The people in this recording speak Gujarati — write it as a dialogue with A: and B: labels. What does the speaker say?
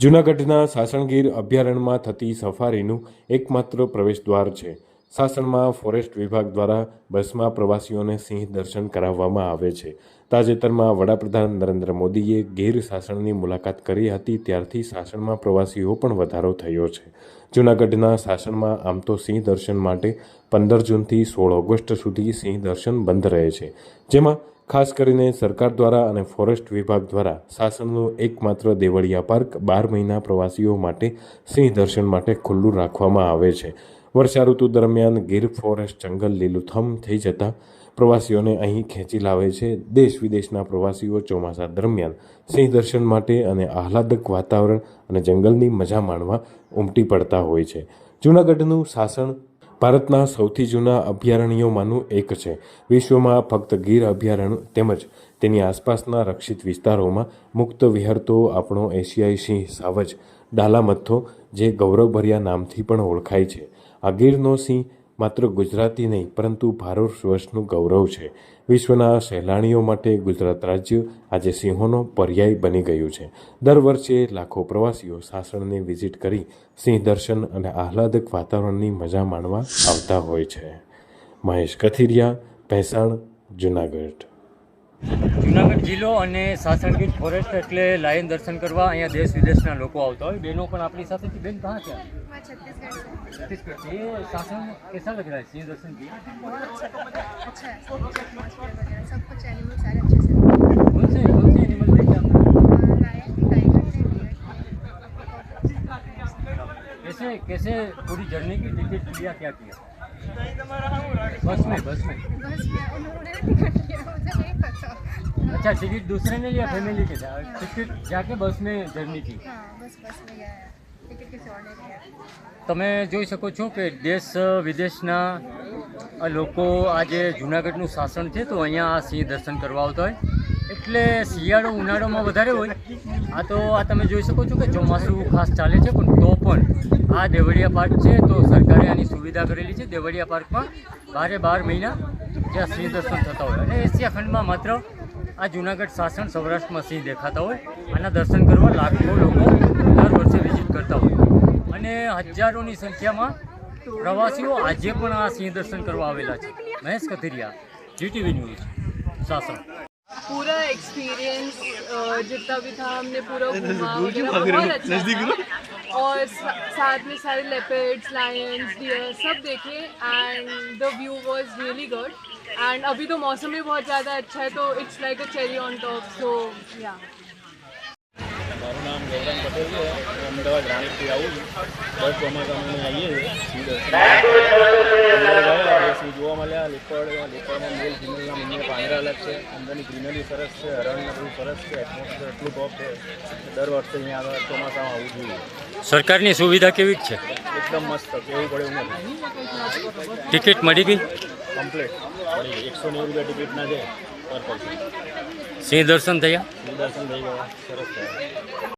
A: જૂનાગઢના સાસણગીર અભયારણ્યમાં થતી સફારીનું એકમાત્ર પ્રવેશદ્વાર છે. સાસણમાં ફોરેસ્ટ વિભાગ દ્વારા બસમાં પ્રવાસીઓને સિંહ દર્શન કરાવવામાં આવે છે. તાજેતરમાં વડાપ્રધાન નરેન્દ્ર મોદીએ ગીર સાસણની મુલાકાત કરી હતી, ત્યારથી સાસણમાં પ્રવાસીઓ પણ વધારો થયો છે. જૂનાગઢના સાસણમાં આમ તો સિંહ દર્શન માટે પંદર જૂનથી સોળ ઓગસ્ટ સુધી સિંહ દર્શન બંધ રહે છે. જેમાં ખાસ કરીને સરકાર દ્વારા અને ફોરેસ્ટ વિભાગ દ્વારા સાસણનું એકમાત્ર દેવળિયા પાર્ક બાર મહિના પ્રવાસીઓ માટે સિંહ દર્શન માટે ખુલ્લું રાખવામાં આવે છે. વર્ષા ઋતુ દરમિયાન ગીર ફોરેસ્ટ જંગલ લીલુંથમ થઈ જતાં પ્રવાસીઓને અહીં ખેંચી લાવે છે. દેશ વિદેશના પ્રવાસીઓ ચોમાસા દરમિયાન સિંહ દર્શન માટે અને આહલાદક વાતાવરણ અને જંગલની મજા માણવા ઉમટી પડતા હોય છે. જૂનાગઢનું સાસણ ભારતના સૌથી જૂના અભયારણ્યોમાંનું એક છે. વિશ્વમાં ફક્ત ગીર અભયારણ્ય તેમજ તેની આસપાસના રક્ષિત વિસ્તારોમાં મુક્ત વિહરતો આપણો એશિયાઈ સિંહ સાવજ ડાલામથ્થો જે ગૌરવભર્યા નામથી પણ ઓળખાય છે. આ ગીરનો સિંહ માત્ર ગુજરાતી નહીં, પરંતુ ભારત વર્ષનું ગૌરવ છે. વિશ્વના સહેલાણીઓ માટે ગુજરાત રાજ્ય આજે સિંહોનો પર્યાય બની ગયું છે. દર વર્ષે લાખો પ્રવાસીઓ સાસણને વિઝિટ કરી સિંહ દર્શન અને આહલાદક વાતાવરણની મજા માણવા આવતા હોય છે. મહેશ કથિરિયા, ભેસાણ જુનાગઢ
B: જુનાગઢ. જિલ્લો અને સાસણગીર ફોરેસ્ટ એટલે લાયન દર્શન કરવા અહીંયા દેશ વિદેશના લોકો આવતા હોય બહેનો પણ આપણી સાથે थी બેન कहाँ से आए?
C: मैं छत्तीसगढ़ से
B: छत्तीसगढ़ से ये शासन कैसा लग रहा है सिंह दर्शन की
C: बहुत अच्छा अच्छा है एटमॉस्फेयर वगैरह सब कुछ एनिमल सारे अच्छे से हैं।
B: कौन से कौन से एनिमल देखे आपने
C: लायन टाइगर थे डियर
B: कैसे कैसे पूरी जर्नी की टिकट लिया क्या किया बस में बस में
C: बस मैं उन्होंने टिकट लिया मुझे नहीं पता
B: अच्छा टिकट दूसरे ने लिया फैमिली के साथ टिकट जाके बस में जर्नी की
C: हाँ बस बस में गया है टिकट किसी और ने लिया
B: તમે જોઈ શકો છો કે દેશ વિદેશના આ લોકો આજે જુનાગઢનું શાસન છે તો અહીંયા આ સિંહ દર્શન કરવા આવતા હોય એટલે શિયાળો ઉનાળોમાં વધારે હોય આ તો આ તમે જોઈ શકો છો કે ચોમાસું ખાસ ચાલે છે પણ તો પણ આ દેવળિયા પાર્ક છે તો સરકારે આની સુવિધા કરેલી છે દેવળિયા પાર્કમાં બારે બાર મહિના જ્યાં સિંહ દર્શન થતા હોય અને એશિયા ખંડમાં માત્ર આ જુનાગઢ શાસન સૌરાષ્ટ્રમાં સિંહ દેખાતા હોય આના દર્શન કરવા લાખો લોકો દર વર્ષે વિઝિટ કરતા હોય અને હજારોની સંખ્યામાં પ્રવાસીઓ આજે પણ આ સિંહ દર્શન કરવા આવેલા છે મહેશ કથિરિયા જીટીવી ન્યૂઝ સાસણ
D: पूरा एक्सपीरियंस जितना भी था हमने पूरा घूमा वगैरह बहुत अच्छा था और सा- साथ में सारे लेपर्ड्स लायंस डियर सब देखे and the view was really good and अभी तो मौसम भी बहुत ज़्यादा अच्छा है तो it's like a cherry on top so yeah
E: મારું નામ ગૌરાંગ પટેલ છે હું અમદાવાદ રાણીપથી આવું છું દર ચોમાસામાં અમે આવીએ છીએ જોવા મળ્યા લીપડ લીપડમાં મેલ ફિમેલના બંને પાંદડા અલગ છે. અંદરની ગ્રીનરી સરસ છે હરણને બધું સરસ છે એટમોસ્ફિયર એટલું ટોપ છે. દર વર્ષે અહીંયા આગળ ચોમાસામાં આવવું જોઈએ.
B: સરકારની સુવિધા કેવી છે?
E: એકદમ મસ્ત કેવું પડે એવું નથી
B: ટિકિટ મળી ગઈ?
E: કમ્પ્લીટ એકસો નેવું રૂપિયા ટિકિટના છે. પર પર્સન
B: સિંહ દર્શન થયા?
E: સિંહ દર્શન થઈ ગયા. સરસ થયા